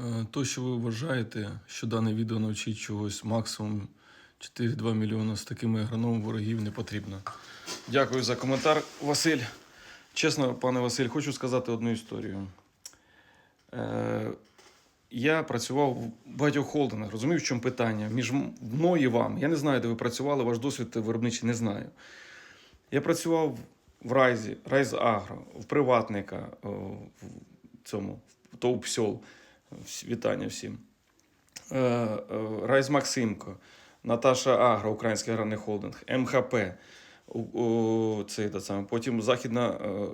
Е, То, що ви вважаєте, що дане відео навчить чогось максимум 4-2 мільйона з такими агрономами ворогів не потрібно. Дякую за коментар, Василь. Чесно, пане Василь, хочу сказати одну історію. Е, я працював в багатьох холдингах, розумів, в чому питання. Між мною і вам. Я не знаю, де ви працювали, ваш досвід виробничий не знаю. Я працював в Райзі, Райз Агро, в приватника, в цьому, в ТОВ. Вітання всім. Е, е, Райз Максимко, Наташа Агро, Український аграрний холдинг, МХП. у- у, Це. Потім Західна. е,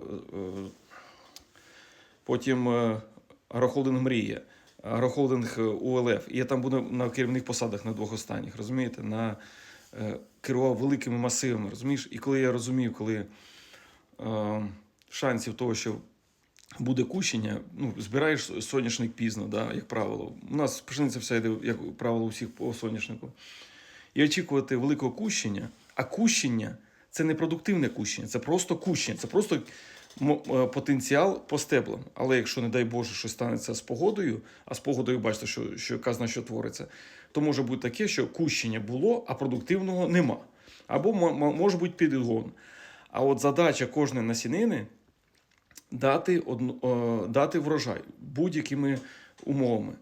Потім агрохолдинг Мрія, агрохолдинг УЛФ. І я там буду на керівних посадах на двох останніх, розумієте? На, керував великими масивами, розумієш? І коли я розумів, коли шансів того, що буде кущення, ну, збираєш соняшник пізно, да, як правило. У нас пшениця вся йде, як правило, у всіх по соняшнику. І очікувати великого кущення, а кущення це не продуктивне кущення, це просто кущення, це просто е, потенціал по стеблам. Але якщо, не дай Боже, щось станеться з погодою, а з погодою бачите, що, що казна, що твориться, то може бути таке, що кущення було, а продуктивного нема. Або мо- мо- може бути підгон. А от задача кожної насінини дати, е, дати врожай будь-якими умовами.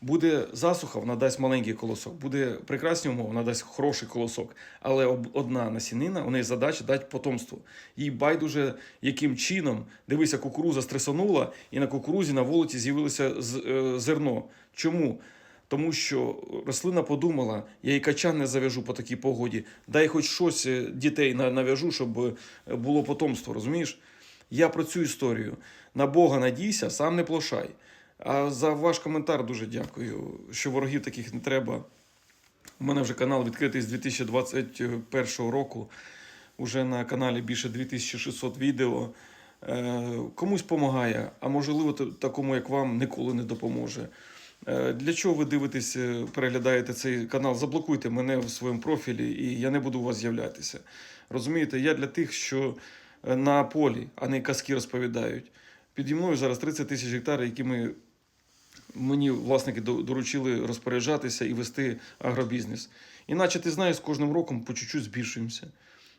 Буде засуха, вона дасть маленький колосок, буде прекрасні умови, вона дасть хороший колосок. Але одна насінина, у неї задача дати потомство. Їй байдуже, яким чином, дивися, кукуруза стресанула, і на кукурузі на вулиці з'явилося е, зерно. Чому? Тому що рослина подумала, я і качан не зав'яжу по такій погоді, дай хоч щось е, дітей на- нав'яжу, щоб було потомство, розумієш? Я про цю історію. На Бога надійся, сам не плошай. А за ваш коментар дуже дякую, що ворогів таких не треба. У мене вже канал відкритий з 2021 року. Уже на каналі більше 2600 відео. Е, Комусь допомагає, а можливо, такому, як вам, ніколи не допоможе. Е, Для чого ви дивитесь, е, переглядаєте цей канал? Заблокуйте мене в своєму профілі, і я не буду у вас з'являтися. Розумієте, я для тих, що на полі, а не казки розповідають. Піді мною зараз 30 тисяч гектарів, які ми, мені власники доручили розпоряджатися і вести агробізнес. Іначе ти знаєш, з кожним роком по чуть-чуть збільшуємося.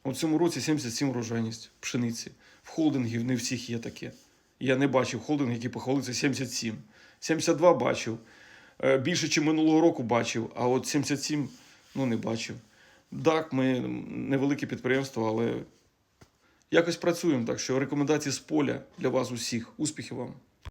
У цьому році 77 врожайність пшениці. В холдингів не всіх є таке. Я не бачив холдинг, який похвалиться 77. 72 бачив. Е, Більше, ніж минулого року бачив, а от 77 ну, не бачив. Так, ми невелике підприємство, але якось працюємо. Так що рекомендації з поля для вас усіх. Успіхів вам!